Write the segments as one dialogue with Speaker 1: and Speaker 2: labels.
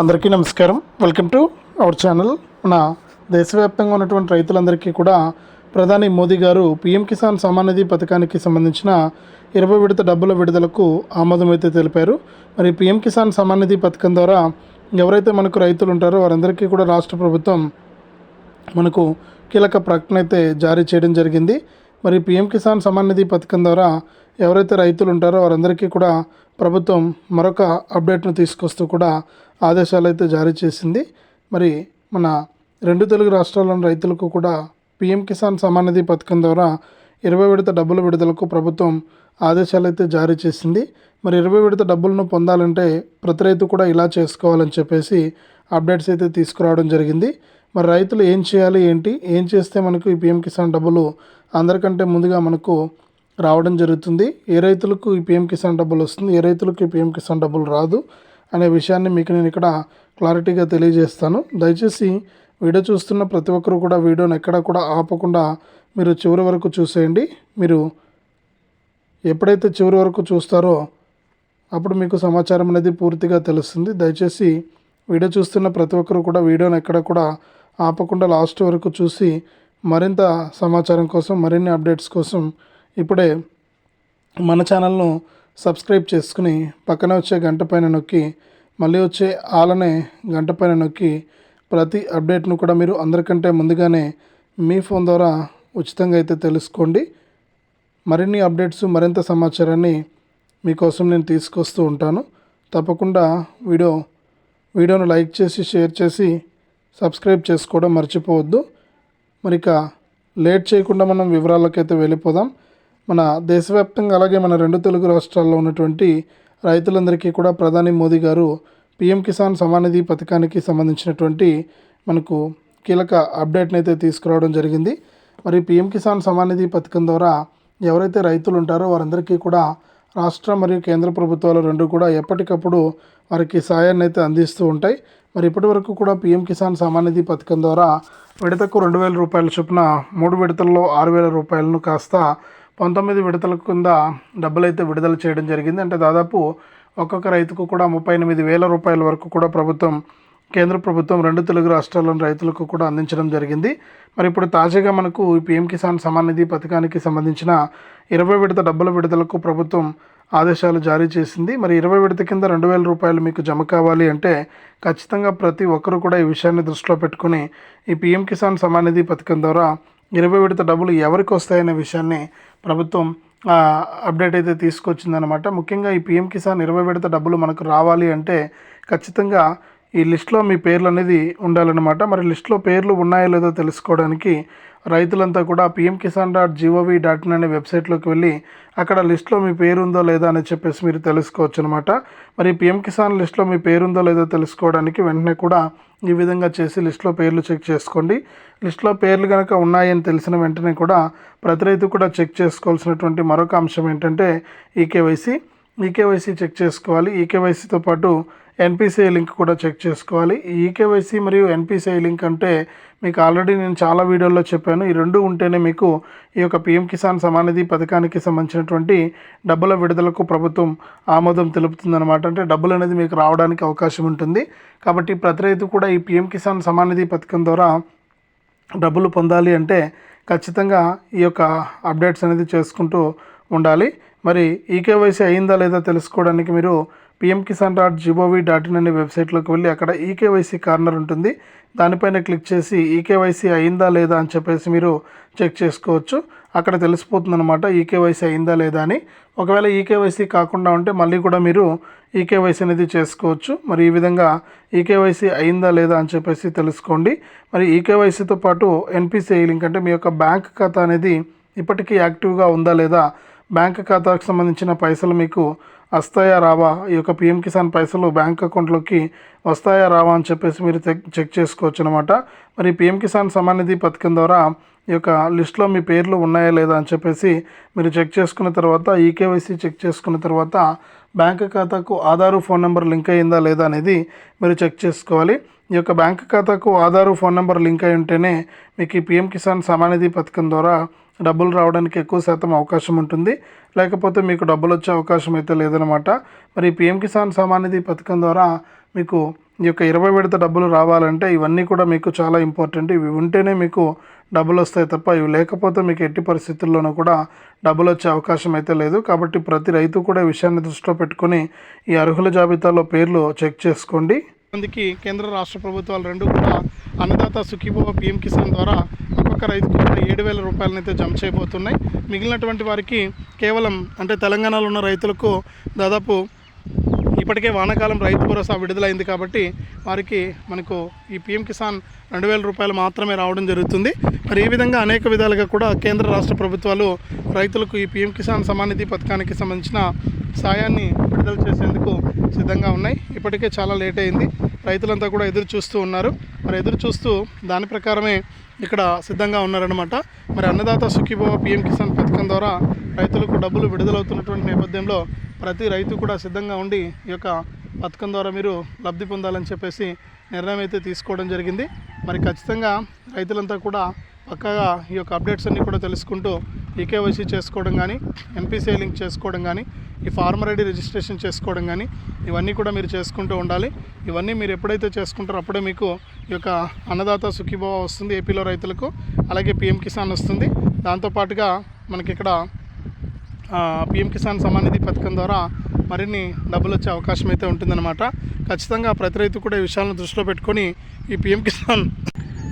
Speaker 1: అందరికీ నమస్కారం. Welcome to our channel మన దేశవ్యాప్తంగా ఉన్నటువంటి రైతులందరికీ కూడా ప్రధాని మోదీ గారు పీఎం కిసాన్ సమానిధి పథకానికి సంబంధించిన ఇరవై విడత డబ్బుల విడుదలకు ఆమోదం అయితే తెలిపారు. మరి పీఎం కిసాన్ సమానిధి పథకం ద్వారా ఎవరైతే మనకు రైతులు ఉంటారో వారందరికీ కూడా రాష్ట్ర ప్రభుత్వం మనకు కీలక ప్రకటన అయితే జారీ చేయడం జరిగింది. మరి పిఎం కిసాన్ సమానిధి పథకం ద్వారా ఎవరైతే రైతులు ఉంటారో వారందరికీ కూడా ప్రభుత్వం మరొక అప్డేట్ను తీసుకొస్తూ కూడా ఆదేశాలు అయితే జారీ చేసింది. మరి మన రెండు తెలుగు రాష్ట్రాల్లోని రైతులకు కూడా పిఎం కిసాన్ సమానిధి పథకం ద్వారా ఇరవై విడత డబ్బుల విడుదలకు ప్రభుత్వం ఆదేశాలు అయితే జారీ చేసింది. మరి ఇరవై విడత డబ్బులను పొందాలంటే ప్రతి రైతు కూడా ఇలా చేసుకోవాలని చెప్పేసి అప్డేట్స్ అయితే తీసుకురావడం జరిగింది. మరి రైతులు ఏం చేయాలి ఏంటి ఏం చేస్తే మనకు ఈ పిఎం కిసాన్ డబ్బులు అందరికంటే ముందుగా మనకు రావడం జరుగుతుంది. ఏ రైతులకు ఈ పిఎం కిసాన్ డబ్బులు వస్తుంది? ఏ రైతులకు ఈ పిఎం కిసాన్ డబ్బులు రాదు? అనే విషయాన్ని మీకు నేను ఇక్కడ క్లారిటీగా తెలియజేస్తాను. దయచేసి వీడియో చూస్తున్న ప్రతి ఒక్కరు కూడా వీడియోని ఎక్కడ కూడా ఆపకుండా మీరు చివరి వరకు చూసేయండి. మీరు ఎప్పుడైతే చివరి వరకు చూస్తారో అప్పుడు మీకు సమాచారం అనేది పూర్తిగా తెలుస్తుంది. దయచేసి వీడియో చూస్తున్న ప్రతి ఒక్కరు కూడా వీడియోని ఎక్కడ కూడా ఆపకుండా లాస్ట్ వరకు చూసి మరింత సమాచారం కోసం మరిన్ని అప్డేట్స్ కోసం ఇప్పుడే మన ఛానల్ను సబ్స్క్రైబ్ చేసుకుని పక్కనే వచ్చే గంట పైన నొక్కి మళ్ళీ వచ్చే ఆలనే గంట పైన నొక్కి ప్రతి అప్డేట్ను కూడా మీరు అందరికంటే ముందుగానే మీ ఫోన్ ద్వారా ఉచితంగా అయితే తెలుసుకోండి. మరిన్ని అప్డేట్స్ మరింత సమాచారాన్ని మీకోసం నేను తీసుకొస్తూ ఉంటాను. తప్పకుండా వీడియో వీడియోను లైక్ చేసి షేర్ చేసి సబ్స్క్రైబ్ చేసుకోవడం మర్చిపోవద్దు. మరి ఇక లేట్ చేయకుండా మనం వివరాలకైతే వెళ్ళిపోదాం. మన దేశవ్యాప్తంగా అలాగే మన రెండు తెలుగు రాష్ట్రాల్లో ఉన్నటువంటి రైతులందరికీ కూడా ప్రధాని మోదీ గారు పిఎం కిసాన్ సమానిధి పథకానికి సంబంధించినటువంటి మనకు కీలక అప్డేట్ని అయితే తీసుకురావడం జరిగింది. మరి పిఎం కిసాన్ సమానిధి పథకం ద్వారా ఎవరైతే రైతులు ఉంటారో వారందరికీ కూడా రాష్ట్ర మరియు కేంద్ర ప్రభుత్వాలు రెండు కూడా ఎప్పటికప్పుడు వారికి సాయాన్ని అయితే అందిస్తూ ఉంటాయి. మరి ఇప్పటి వరకు కూడా పిఎం కిసాన్ సమానిధి పథకం ద్వారా విడతకు రెండు వేల రూపాయల చొప్పున మూడు విడతల్లో ఆరు వేల రూపాయలను కాస్త పంతొమ్మిది విడతల కింద డబ్బులు అయితే విడుదల చేయడం జరిగింది. అంటే దాదాపు ఒక్కొక్క రైతుకు కూడా ముప్పై ఎనిమిది వేల రూపాయల వరకు కూడా ప్రభుత్వం కేంద్ర ప్రభుత్వం రెండు తెలుగు రాష్ట్రాల్లోని రైతులకు కూడా అందించడం జరిగింది. మరి ఇప్పుడు తాజాగా మనకు ఈ పిఎం కిసాన్ సమాన్ నిధి పథకానికి సంబంధించిన ఇరవై విడత డబ్బుల విడుదలకు ప్రభుత్వం ఆదేశాలు జారీ చేసింది. మరి ఇరవై విడత కింద రెండు వేల రూపాయలు మీకు జమ కావాలి అంటే ఖచ్చితంగా ప్రతి ఒక్కరు కూడా ఈ విషయాన్ని దృష్టిలో పెట్టుకుని ఈ పిఎం కిసాన్ సమాన్ నిధి పథకం ద్వారా ఇరవై విడత డబ్బులు ఎవరికి వస్తాయనే విషయాన్ని ప్రభుత్వం అప్డేట్ అయితే తీసుకొచ్చిందనమాట ముఖ్యంగా ఈ పిఎం కిసాన్ ఇరవై విడత డబ్బులు మనకు రావాలి అంటే ఖచ్చితంగా ఈ లిస్ట్లో మీ పేర్లు అనేది ఉండాలన్నమాట. మరి లిస్ట్లో పేర్లు ఉన్నాయో లేదో తెలుసుకోవడానికి రైతులంతా కూడా PM Kisan dot G O V dot in అనే వెబ్సైట్లోకి వెళ్ళి అక్కడ లిస్ట్లో మీ పేరు ఉందో లేదా అని చెప్పేసి మీరు తెలుసుకోవచ్చు అనమాట మరి పిఎం కిసాన్ లిస్ట్లో మీ పేరు ఉందో లేదో తెలుసుకోవడానికి వెంటనే కూడా ఈ విధంగా చేసి లిస్ట్లో పేర్లు చెక్ చేసుకోండి. లిస్ట్లో పేర్లు కనుక ఉన్నాయని తెలిసిన వెంటనే కూడా ప్రతి రైతు కూడా చెక్ చేసుకోవాల్సినటువంటి మరొక అంశం ఏంటంటే ఈకేవైసీ ఈకేవైసీ చెక్ చేసుకోవాలి. ఈకేవైసీతో పాటు ఎన్పిసిఐ లింక్ కూడా చెక్ చేసుకోవాలి. ఈ ఈకేవైసీ మరియు ఎన్పిసిఐ లింక్ అంటే మీకు ఆల్రెడీ నేను చాలా వీడియోల్లో చెప్పాను. ఈ రెండు ఉంటేనే మీకు ఈ యొక్క పిఎం కిసాన్ సమానిధి పథకానికి సంబంధించినటువంటి డబ్బుల విడుదలకు ప్రభుత్వం ఆమోదం తెలుపుతుందన్నమాట. అంటే డబ్బులు అనేది మీకు రావడానికి అవకాశం ఉంటుంది. కాబట్టి ప్రతి రైతు కూడా ఈ పిఎం కిసాన్ సమానిధి పథకం ద్వారా డబ్బులు పొందాలి అంటే ఖచ్చితంగా ఈ యొక్క అప్డేట్స్ అనేది చేసుకుంటూ ఉండాలి. మరి ఈకేవైసీ అయిందా లేదా తెలుసుకోవడానికి మీరు PM Kisan dot G O V dot in అనే వెబ్సైట్లోకి వెళ్ళి అక్కడ ఈకేవైసీ కార్నర్ ఉంటుంది. దానిపైన క్లిక్ చేసి ఈకేవైసీ అయిందా లేదా అని చెప్పేసి మీరు చెక్ చేసుకోవచ్చు. అక్కడ తెలిసిపోతుంది అనమాట ఈకేవైసీ అయిందా లేదా అని. ఒకవేళ ఈకేవైసీ కాకుండా ఉంటే మళ్ళీ కూడా మీరు ఈకేవైసీ అనేది చేసుకోవచ్చు. మరి ఈ విధంగా ఈకేవైసీ అయిందా లేదా అని చెప్పేసి తెలుసుకోండి. మరి ఈకేవైసీతో పాటు ఎన్పిసిఐ లింక్ అంటే మీ యొక్క బ్యాంక్ ఖాతా అనేది ఇప్పటికీ యాక్టివ్గా ఉందా లేదా? బ్యాంక్ ఖాతాకు సంబంధించిన పైసలు మీకు వస్తాయా రావా? ఈ యొక్క పిఎం కిసాన్ పైసలు బ్యాంక్ అకౌంట్లోకి వస్తాయా రావా అని చెప్పేసి మీరు చెక్ చెక్ చేసుకోవచ్చు అనమాట మరి పిఎం కిసాన్ సమానిధి పథకం ద్వారా ఈ యొక్క లిస్ట్లో మీ పేర్లు ఉన్నాయా లేదా అని చెప్పేసి మీరు చెక్ చేసుకున్న తర్వాత ఈకేవైసీ చెక్ చేసుకున్న తర్వాత బ్యాంక్ ఖాతాకు ఆధారు ఫోన్ నెంబర్ లింక్ అయిందా లేదా అనేది మీరు చెక్ చేసుకోవాలి. ఈ యొక్క బ్యాంక్ ఖాతాకు ఆధారు ఫోన్ నెంబర్ లింక్ అయి ఉంటేనే మీకు ఈ పిఎం కిసాన్ సమానిధి పథకం ద్వారా డబ్బులు రావడానికి ఎక్కువ శాతం అవకాశం ఉంటుంది. లేకపోతే మీకు డబ్బులు వచ్చే అవకాశం అయితే లేదనమాట మరి పిఎం కిసాన్ సమాన్ నిధి పథకం ద్వారా మీకు ఈ యొక్క ఇరవై విడత డబ్బులు రావాలంటే ఇవన్నీ కూడా మీకు చాలా ఇంపార్టెంట్ ఇవి ఉంటేనే మీకు డబ్బులు వస్తాయి తప్ప ఇవి లేకపోతే మీకు ఎట్టి పరిస్థితుల్లోనూ కూడా డబ్బులు వచ్చే అవకాశం అయితే లేదు. కాబట్టి ప్రతి రైతు కూడా విషయాన్ని దృష్టిలో పెట్టుకొని ఈ అర్హుల జాబితాలో పేర్లు చెక్ చేసుకోండి. మందికి కేంద్ర రాష్ట్ర ప్రభుత్వాలు రెండు కూడా అన్నదాత సుఖీభవ పిఎం కిసాన్ ద్వారా ఒక్కొక్క రైతుకు కూడా ఏడు వేల రూపాయలనైతే జమ చేయబోతున్నాయి. మిగిలినటువంటి వారికి కేవలం అంటే తెలంగాణలో ఉన్న రైతులకు దాదాపు ఇప్పటికే వానాకాలం రైతు భరోసా విడుదలైంది కాబట్టి వారికి మనకు ఈ పిఎం కిసాన్ రెండు వేల రూపాయలు మాత్రమే రావడం జరుగుతుంది. మరి ఈ విధంగా అనేక విధాలుగా కూడా కేంద్ర రాష్ట్ర ప్రభుత్వాలు రైతులకు ఈ పిఎం కిసాన్ సమానిధి పథకానికి సంబంధించిన సాయాన్ని విడుదల చేసేందుకు సిద్ధంగా ఉన్నాయి. ఇప్పటికే చాలా లేట్ అయింది. రైతులంతా కూడా ఎదురు చూస్తూ ఉన్నారు. మరి ఎదురు చూస్తూ దాని ప్రకారమే ఇక్కడ సిద్ధంగా ఉన్నారనమాట మరి అన్నదాత సుఖీభవ పిఎం కిసాన్ పథకం ద్వారా రైతులకు డబ్బులు విడుదలవుతున్నటువంటి నేపథ్యంలో ప్రతి రైతు కూడా సిద్ధంగా ఉండి ఈ యొక్క పథకం ద్వారా మీరు లబ్ధి పొందాలని చెప్పేసి నిర్ణయం అయితే తీసుకోవడం జరిగింది. మరి ఖచ్చితంగా రైతులంతా కూడా పక్కగా ఈ యొక్క అప్డేట్స్ అన్నీ కూడా తెలుసుకుంటూ ఈకేవైసీ చేసుకోవడం కానీ ఎన్పిసిఐ లింక్ చేసుకోవడం కానీ ఈ ఫార్మర్ ఐడి రిజిస్ట్రేషన్ చేసుకోవడం కానీ ఇవన్నీ కూడా మీరు చేసుకుంటూ ఉండాలి. ఇవన్నీ మీరు ఎప్పుడైతే చేసుకుంటారో అప్పుడే మీకు ఈ యొక్క అన్నదాత సుఖీభవ వస్తుంది ఏపీలో రైతులకు అలాగే పిఎం కిసాన్ వస్తుంది. దాంతోపాటుగా మనకి ఇక్కడ పిఎం కిసాన్ సమాన్ నిధి పథకం ద్వారా మరిన్ని డబ్బులు వచ్చే అవకాశం అయితే ఉంటుందన్నమాట. ఖచ్చితంగా ప్రతి రైతు కూడా ఈ విషయాలను దృష్టిలో పెట్టుకొని ఈ పిఎం కిసాన్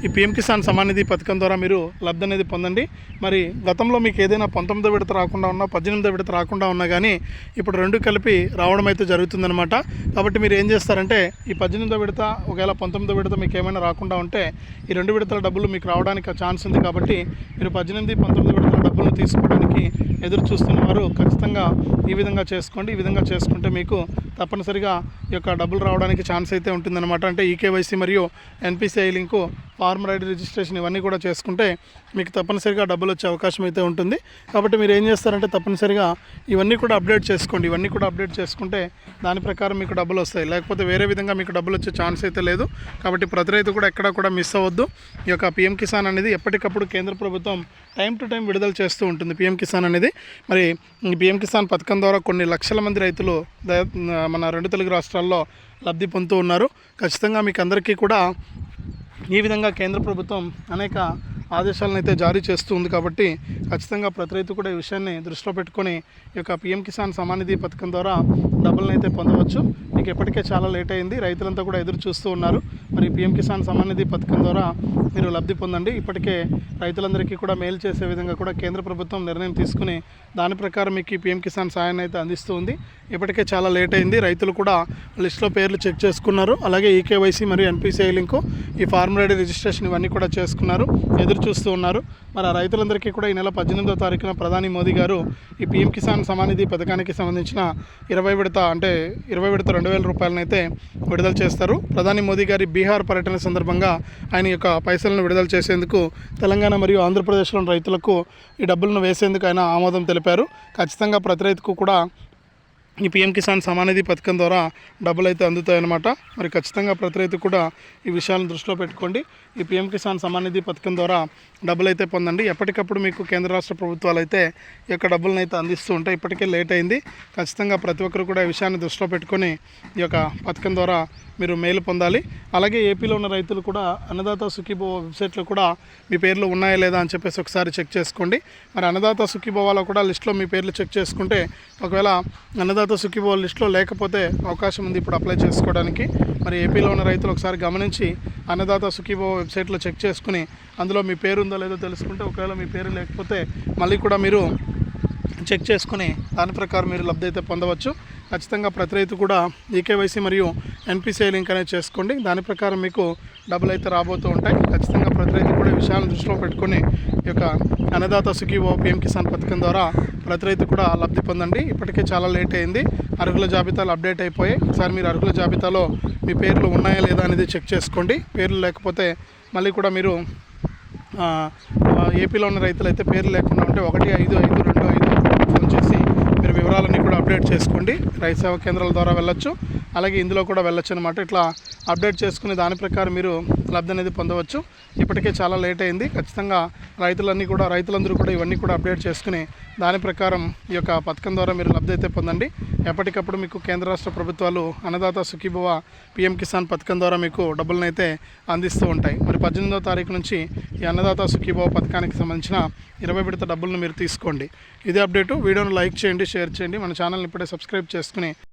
Speaker 1: ఈ పిఎం కిసాన్ సమాన్ నిధి పథకం ద్వారా మీరు లబ్ధి అనేది పొందండి. మరి గతంలో మీకు ఏదైనా పంతొమ్మిదో విడత రాకుండా ఉన్నా పద్దెనిమిదో విడత రాకుండా ఉన్నా కానీ ఇప్పుడు రెండు కలిపి రావడం అయితే జరుగుతుందన్నమాట. కాబట్టి మీరు ఏం చేస్తారంటే ఈ పద్దెనిమిదో విడత ఒకవేళ పంతొమ్మిదో విడత మీకు ఏమైనా రాకుండా ఉంటే ఈ రెండు విడతల డబ్బులు మీకు రావడానికి ఛాన్స్ ఉంది కాబట్టి మీరు పద్దెనిమిది పంతొమ్మిది విడతల డబ్బులు తీసుకోవడానికి ఎదురు చూస్తున్న వారు ఖచ్చితంగా ఈ విధంగా చేసుకోండి. ఈ విధంగా చేసుకుంటే మీకు తప్పనిసరిగా ఈ యొక్క డబ్బులు రావడానికి ఛాన్స్ అయితే ఉంటుందన్నమాట. అంటే ఈకేవైసీ మరియు NPCI link farmer ID registration ఇవన్నీ కూడా చేసుకుంటే మీకు తప్పనిసరిగా డబ్బులు వచ్చే అవకాశం అయితే ఉంటుంది. కాబట్టి మీరు ఏం చేస్తారంటే తప్పనిసరిగా ఇవన్నీ కూడా అప్డేట్ చేసుకోండి. ఇవన్నీ కూడా అప్డేట్ చేసుకుంటే దాని ప్రకారం మీకు డబ్బులు వస్తాయి. లేకపోతే వేరే విధంగా మీకు డబ్బులు వచ్చే ఛాన్స్ అయితే లేదు. కాబట్టి ప్రతి రైతు కూడా ఎక్కడ కూడా మిస్ అవ్వద్దు. ఈ యొక్క పిఎం కిసాన్ అనేది ఎప్పటికప్పుడు కేంద్ర ప్రభుత్వం టైం టు టైం విడుదల చేస్తూ ఉంటుంది పిఎం కిసాన్ అనేది. మరి ఈ పిఎం కిసాన్ పథకం ద్వారా కొన్ని లక్షల మంది రైతులు మన రెండు తెలుగు రాష్ట్రాల్లో లబ్ధి పొందుతూ ఉన్నారు. ఖచ్చితంగా మీకు అందరికీ కూడా ఈ విధంగా కేంద్ర ప్రభుత్వం అనేక ఆదేశాలను అయితే జారీ చేస్తూ ఉంది కాబట్టి ఖచ్చితంగా ప్రతి రైతు కూడా ఈ విషయాన్ని దృష్టిలో పెట్టుకొని ఈ యొక్క పిఎం కిసాన్ సమానిధి పథకం ద్వారా డబ్బులను అయితే పొందవచ్చు. మీకు ఎప్పటికే చాలా లేట్ అయింది. రైతులంతా కూడా ఎదురు చూస్తూ ఉన్నారు. మరి పిఎం కిసాన్ సమానిధి పథకం ద్వారా మీరు లబ్ధి పొందండి. ఇప్పటికే రైతులందరికీ కూడా మేలు చేసే విధంగా కూడా కేంద్ర ప్రభుత్వం నిర్ణయం తీసుకుని దాని ప్రకారం మీకు ఈ పిఎం కిసాన్ సాయాన్ని అయితే అందిస్తూ ఉంది. ఇప్పటికే చాలా లేట్ అయింది. రైతులు కూడా లిస్ట్లో పేర్లు చెక్ చేసుకున్నారు. అలాగే ఈకేవైసీ మరియు ఎన్పిసిఐ లింకు ఈ ఫార్మ్ ఐడి రిజిస్ట్రేషన్ ఇవన్నీ కూడా చేసుకున్నారు. ఎదురు చూస్తూ ఉన్నారు. మరి ఆ రైతులందరికీ కూడా ఈ నెల పద్దెనిమిదో తారీఖున ప్రధాని మోదీ గారు ఈ పిఎం కిసాన్ సమానిధి పథకానికి సంబంధించిన ఇరవై విడత అంటే ఇరవై విడత రెండు వేల రూపాయలనైతే విడుదల చేస్తారు. ప్రధాని మోదీ గారి బీహార్ పర్యటన సందర్భంగా ఆయన యొక్క పైసలను విడుదల చేసేందుకు తెలంగాణ మరియు ఆంధ్రప్రదేశ్లోని రైతులకు ఈ డబ్బులను వేసేందుకు ఆయన ఆమోదం తెలిపారు. ఖచ్చితంగా ప్రతి రైతుకు కూడా ఈ పిఎం కిసాన్ సమానిధి పథకం ద్వారా డబ్బులు అయితే అందుతాయన్నమాట. మరి ఖచ్చితంగా ప్రతి రైతు కూడా ఈ విషయాలను దృష్టిలో పెట్టుకోండి. ఈ పిఎం కిసాన్ సమానిధి పథకం ద్వారా డబ్బులు అయితే పొందండి. ఎప్పటికప్పుడు మీకు కేంద్ర రాష్ట్ర ప్రభుత్వాలు అయితే ఈ యొక్క డబ్బులను అయితే అందిస్తూ ఉంటాయి ఇప్పటికే లేట్ అయింది. ఖచ్చితంగా ప్రతి ఒక్కరు కూడా ఈ విషయాన్ని దృష్టిలో పెట్టుకొని ఈ యొక్క పథకం ద్వారా మీరు మేలు పొందాలి. అలాగే ఏపీలో ఉన్న రైతులు కూడా అన్నదాత సుఖీభవ వెబ్సైట్లో కూడా మీ పేర్లు ఉన్నాయా లేదా అని చెప్పేసి ఒకసారి చెక్ చేసుకోండి. మరి అన్నదాత సుఖీభవాలో కూడా లిస్ట్లో మీ పేర్లు చెక్ చేసుకుంటే ఒకవేళ అన్నదాత సుఖీభవ లిస్ట్లో లేకపోతే అవకాశం ఉంది ఇప్పుడు అప్లై చేసుకోవడానికి. మరి ఏపీలో ఉన్న రైతులు ఒకసారి గమనించి అన్నదాత సుఖీభవ వెబ్సైట్లో చెక్ చేసుకుని అందులో మీ పేరు ఉందో లేదో తెలుసుకుంటే ఒకవేళ మీ పేరు లేకపోతే మళ్ళీ కూడా మీరు చెక్ చేసుకుని దాని ప్రకారం మీరు లబ్ధి అయితే పొందవచ్చు. ఖచ్చితంగా ప్రతి రైతు కూడా ఈకేవైసీ మరియు ఎన్పిసిఐ లింక్ అనేది చేసుకోండి. దాని ప్రకారం మీకు డబ్బులు అయితే రాబోతూ ఉంటాయి. ఖచ్చితంగా ప్రతి రైతు కూడా విషయాలను దృష్టిలో పెట్టుకొని ఈ యొక్క అన్నదాత సుఖీవో పిఎం కిసాన్ పథకం ద్వారా ప్రతి రైతు కూడా లబ్ధి పొందండి. ఇప్పటికే చాలా లేట్ అయింది. అర్హుల జాబితాలు అప్డేట్ అయిపోయాయి. ఒకసారి మీరు అర్హుల జాబితాలో మీ పేర్లు ఉన్నాయా లేదా అనేది చెక్ చేసుకోండి. పేర్లు లేకపోతే మళ్ళీ కూడా మీరు ఏపీలో ఉన్న రైతులు అయితే పేర్లు లేకుండా ఉంటే ఒకటి ఐదు ఐదు రెండు ఐదు ఫోన్ చేసి వివరాలన్నీ కూడా అప్డేట్ చేసుకోండి. రైతు సేవా కేంద్రాల ద్వారా వెళ్ళొచ్చు. అలాగే ఇందులో కూడా వెళ్ళొచ్చు అనమాట ఇట్లా అప్డేట్ చేసుకుని దాని ప్రకారం మీరు లబ్ధి అనేది పొందవచ్చు. ఇప్పటికే చాలా లేట్ అయింది. ఖచ్చితంగా రైతులన్నీ కూడా రైతులందరూ కూడా ఇవన్నీ కూడా అప్డేట్ చేసుకుని దాని ప్రకారం ఈ యొక్క పథకం ద్వారా మీరు లబ్ధి అయితే పొందండి. ఎప్పటికప్పుడు మీకు కేంద్ర రాష్ట్ర ప్రభుత్వాలు అన్నదాత సుఖీభవ పిఎం కిసాన్ పథకం ద్వారా మీకు డబ్బులను అయితే అందిస్తూ ఉంటాయి. మరి పద్దెనిమిదవ తారీఖు నుంచి ఈ అన్నదాత సుఖీభవ పథకానికి సంబంధించిన ఇరవై విడత డబ్బులను మీరు తీసుకోండి. ఇదే అప్డేటు. వీడియోను లైక్ చేయండి షేర్ చేయండి. మన ఛానల్ని ఇప్పుడే సబ్స్క్రైబ్ చేసుకుని